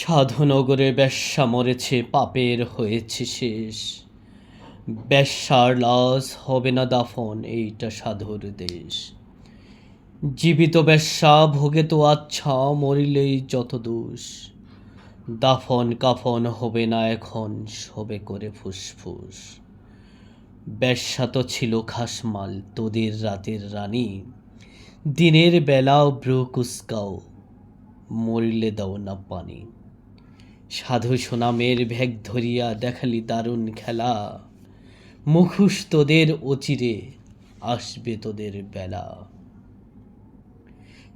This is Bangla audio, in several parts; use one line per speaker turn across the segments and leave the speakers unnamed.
সাধুনগরে বেশ্যা মরেছে, পাপের হয়েছে শেষ। বেশ্যার লাশ হবে না দাফন, এইটা সাধুর দেশ। জীবিত বেশ্যা, ভোগে তো আচ্ছা মরিলেই যত দোষ। দাফন কাফন হবে না এখন, সবে করে ফুসফুস। বেশ্যা তো ছিল খাসমাল, তোদের রাতের রানী। দিনের বেলাও ব্রু কুসকাও মরিলে দাও না পানি। সাধু সোনামের ভেগ ধরিয়া দেখালি দারুণ খেলা। মুখোশ তোদের অচিরে আসবে তোদের বেলা।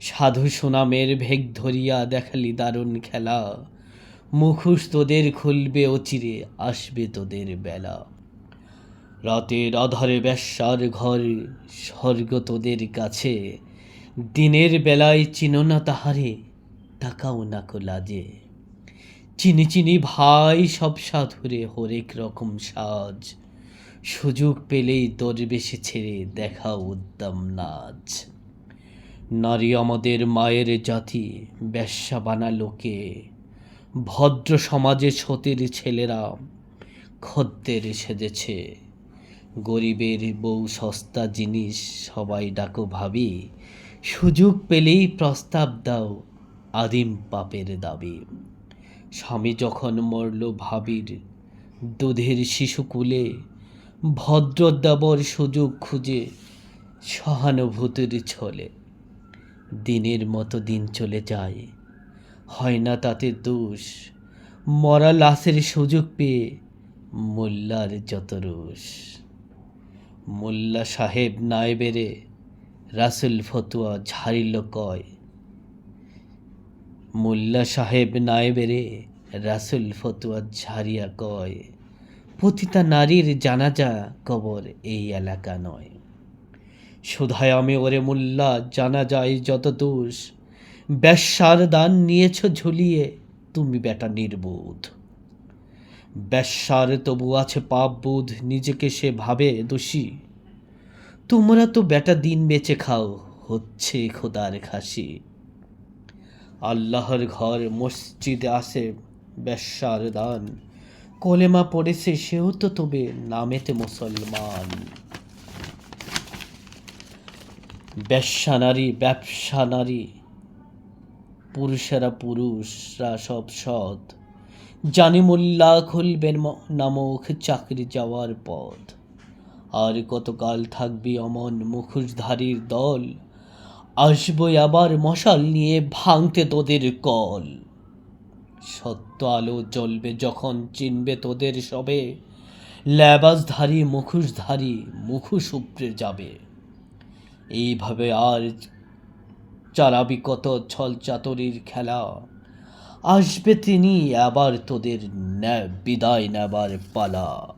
সাধু সোনামের ভেগ ধরিয়া দেখালি দারুণ খেলা। মুখোশ তোদের খুলবে অচিরে আসবে তোদের বেলা। রাতের আধারে বেশ্যার ঘর, স্বর্গ তোদের কাছে। দিনের বেলায় চিনো না তাহারে, তাকাও না কো লাজে। চিনি চিনি ভাই, সব সাধুরে হরেক রকম সাজ। সুযোগ পেলেই দরবেশে ছেড়ে দেখা উদ্যম নাচ নারী আমাদের মায়ের জাতি, ব্যবসা বানা লোকে ভদ্র সমাজে সতীর ছেলেরা, খদ্দের সেজেছে। গরিবের বউ সস্তা জিনিস, সবাই ডাকো ভাবি। সুযোগ পেলেই প্রস্তাব দাও, আদিম পাপের দাবি। স্বামী যখন মরল ভাবির, দুধের শিশুকুলে ভদ্র দেবর সুযোগ খুঁজে সহানুভূতির ছলে। দিনের মতো দিন চলে যায়, হয় না তাতে দোষ? মরা লাশের সুযোগ পেয়ে মোল্লার যত রোষ। মোল্লা সাহেব নায়েবেরে রাসুল ফতুয়া ঝাড়িল কয় মোল্লা সাহেব নায়েবেরে রাসুল ফতুয়া ঝাড়িয়া কয়, পতিতা নারীর জানাজা কবর এই এলাকা নয়। সুধায় আমি ওরে মোল্লা জানা যায় যত দোষ, ব্যবসার দান নিয়েছ ঝুলিয়ে তুমি বেটা নির্বোধ। ব্যবসার তবু আছে পাপ বোধ, নিজেকে সে ভাবে দোষী। তোমরা তো বেটা দিন বেঁচে খাও, হচ্ছে খোদার খাসি। আল্লাহর ঘর মসজিদে আসে ব্যবসার দান। কলেমা পড়েছে সেও তো তবে নামেতে মুসলমান। ব্যবসা নারী ব্যবসা নারী, পুরুষেরা পুরুষরা সব সৎ। জানি মোল্লা খুলবেন নামক চাকরি যাওয়ার পথ। আর কতকাল থাকবি অমন মুখোশধারীর দল? আসবই আবার মশাল নিয়ে ভাঙতে তোদের কল। সত্য আলো জ্বলবে যখন চিনবে তোদের সবে। ল্যাবাসধারী, মুখোশধারী মুখোশ উপড়ে যাবে। এইভাবে আর চালাবি কত ছল চাতরির খেলা। আসবে তিনি আবার তোদের বিদায় নেবার পালা।